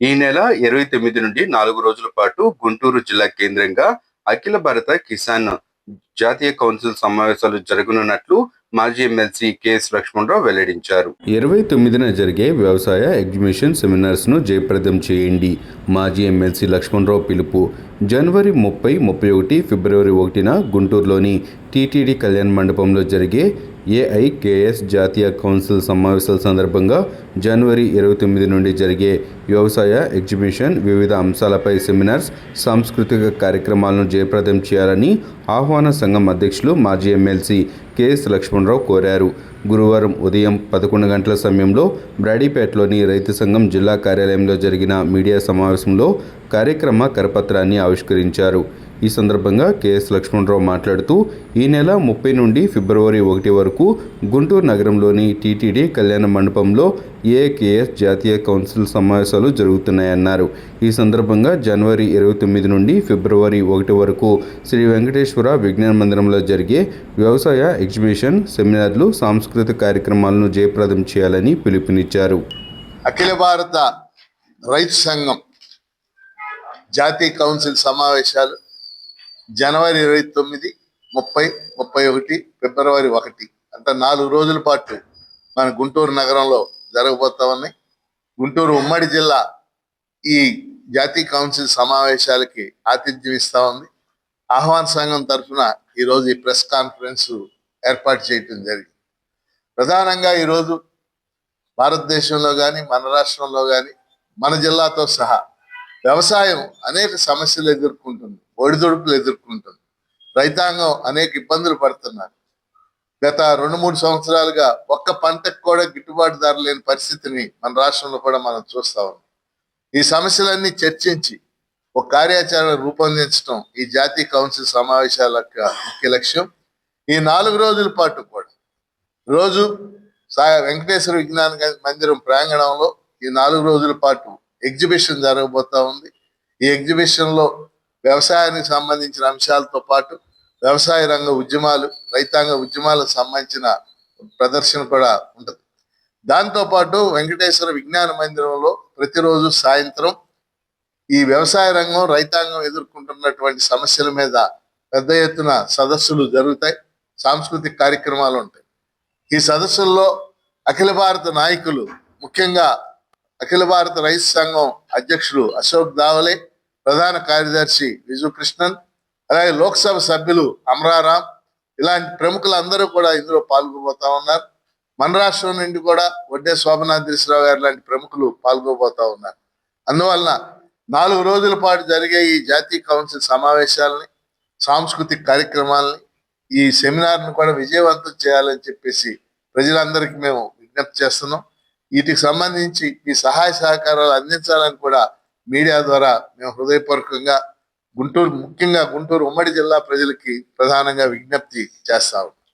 ఈ నెల ఇరవై తొమ్మిది నుండి నాలుగు రోజుల పాటు గుంటూరు జిల్లా కేంద్రంగా అఖిల భారత కిసాన్ జాతీయ కౌన్సిల్ సమావేశాలు జరగనున్నట్లు మాజీ ఎమ్మెల్సీ కెఎస్ లక్ష్మణరావు వెల్లడించారు. ఇరవై తొమ్మిదిన జరిగే వ్యవసాయ ఎగ్జిబిషన్ సెమినార్స్ను జయప్రదం చేయండి మాజీ ఎమ్మెల్సీ లక్ష్మణరావు పిలుపు. జనవరి ముప్పై ముప్పై ఒకటి ఫిబ్రవరి ఒకటిన గుంటూరులోని టీటీడీ కళ్యాణ్ మండపంలో జరిగే ఏఐకేఎస్ జాతీయ కౌన్సిల్ సమావేశాల సందర్భంగా జనవరి ఇరవై తొమ్మిది నుండి జరిగే వ్యవసాయ ఎగ్జిబిషన్ వివిధ అంశాలపై సెమినార్స్ సాంస్కృతిక కార్యక్రమాలను జయప్రదం చేయాలని ఆహ్వాన సంఘం అధ్యక్షులు మాజీ ఎమ్మెల్సీ కెఎస్ లక్ష్మణరావు కోరారు. గురువారం ఉదయం పదకొండు గంటల సమయంలో బ్రాడీపేటలోని రైతు సంఘం జిల్లా కార్యాలయంలో జరిగిన మీడియా సమావేశంలో కార్యక్రమ కరపత్రాన్ని ఆవిష్కరించారు. ఈ సందర్భంగా కెఎస్ లక్ష్మణరావు మాట్లాడుతూ ఈ నెల ముప్పై నుండి ఫిబ్రవరి ఒకటి వరకు గుంటూరు నగరంలోని టీటీడీ కళ్యాణ మండపంలో ఏకేఎస్ జాతీయ కౌన్సిల్ సమావేశాలు జరుగుతున్నాయన్నారు. ఈ సందర్భంగా జనవరి ఇరవై తొమ్మిది నుండి ఫిబ్రవరి ఒకటి వరకు శ్రీ వెంకటేశ్వర విజ్ఞాన మందిరంలో జరిగే వ్యవసాయ ఎగ్జిబిషన్ సెమినార్లు సాంస్కృతిక కార్యక్రమాలను జయప్రదం చేయాలని పిలుపునిచ్చారు. అఖిల భారత రైతు సంఘం జాతీయ కౌన్సిల్ సమావేశాలు జనవరి ఇరవై తొమ్మిది ముప్పై ముప్పై ఒకటి ఫిబ్రవరి ఒకటి అంటే నాలుగు రోజుల పాటు మన గుంటూరు నగరంలో జరగబోతా ఉన్నాయి. గుంటూరు ఉమ్మడి జిల్లా ఈ జాతీయ కౌన్సిల్ సమావేశాలకి ఆతిథ్యం ఇస్తా ఉంది. ఆహ్వాన సంఘం తరఫున ఈరోజు ఈ ప్రెస్ కాన్ఫరెన్స్ ఏర్పాటు చేయటం జరిగింది. ప్రధానంగా ఈరోజు భారతదేశంలో కానీ మన రాష్ట్రంలో కానీ మన జిల్లాతో సహా వ్యవసాయం అనేక సమస్యలు ఎదుర్కొంటుంది ఒడిదుడుకులు ఎదుర్కొంటుంది. రైతాంగం అనేక ఇబ్బందులు పడుతున్నారు. గత రెండు మూడు సంవత్సరాలుగా ఒక్క పంటకు కూడా గిట్టుబాటు ధర లేని పరిస్థితిని మన రాష్ట్రంలో కూడా మనం చూస్తా ఉన్నాం. ఈ సమస్యలన్నీ చర్చించి ఒక కార్యాచరణ రూపొందించడం ఈ జాతీయ కౌన్సిల్ సమావేశాల యొక్క ముఖ్య లక్ష్యం. ఈ నాలుగు రోజుల పాటు కూడా రోజు సాయ వెంకటేశ్వర విజ్ఞాన మందిరం ప్రాంగణంలో ఈ నాలుగు రోజుల పాటు ఎగ్జిబిషన్ జరగబోతా ఉంది. ఈ ఎగ్జిబిషన్లో వ్యవసాయానికి సంబంధించిన అంశాలతో పాటు వ్యవసాయ రంగ ఉద్యమాలు రైతాంగ ఉద్యమాలకు సంబంధించిన ప్రదర్శన కూడా ఉంటుంది. దాంతో పాటు వెంకటేశ్వర విజ్ఞాన మందిరంలో ప్రతిరోజు సాయంత్రం ఈ వ్యవసాయ రంగం రైతాంగం ఎదుర్కొంటున్నటువంటి సమస్యల మీద పెద్ద ఎత్తున సదస్సులు జరుగుతాయి. సాంస్కృతిక కార్యక్రమాలు ఉంటాయి. ఈ సదస్సుల్లో అఖిల భారత నాయకులు ముఖ్యంగా అఖిల భారత రైతు సంఘం అధ్యక్షులు అశోక్ దావలే ప్రధాన కార్యదర్శి విజు కృష్ణన్ అలాగే లోక్సభ సభ్యులు అమరారాం ఇలాంటి ప్రముఖులందరూ కూడా ఇందులో పాల్గొబోతా ఉన్నారు. మన రాష్ట్రం నుండి కూడా వడ్డే శోభనాద్రిశ్రావు గారు లాంటి ప్రముఖులు పాల్గొబోతా ఉన్నారు. అందువలన నాలుగు రోజుల పాటు జరిగే ఈ జాతీయ కౌన్సిల్ సమావేశాలని సాంస్కృతిక కార్యక్రమాలని ఈ సెమినార్ను కూడా విజయవంతం చేయాలని చెప్పేసి ప్రజలందరికీ మేము విజ్ఞప్తి చేస్తున్నాం. వీటికి సంబంధించి మీ సహాయ సహకారాలు అందించాలని కూడా మీడియా ద్వారా మేము హృదయపూర్వకంగా గుంటూరు ముఖ్యంగా గుంటూరు ఉమ్మడి జిల్లా ప్రజలకి ప్రధానంగా విజ్ఞప్తి చేస్తా ఉన్నాం.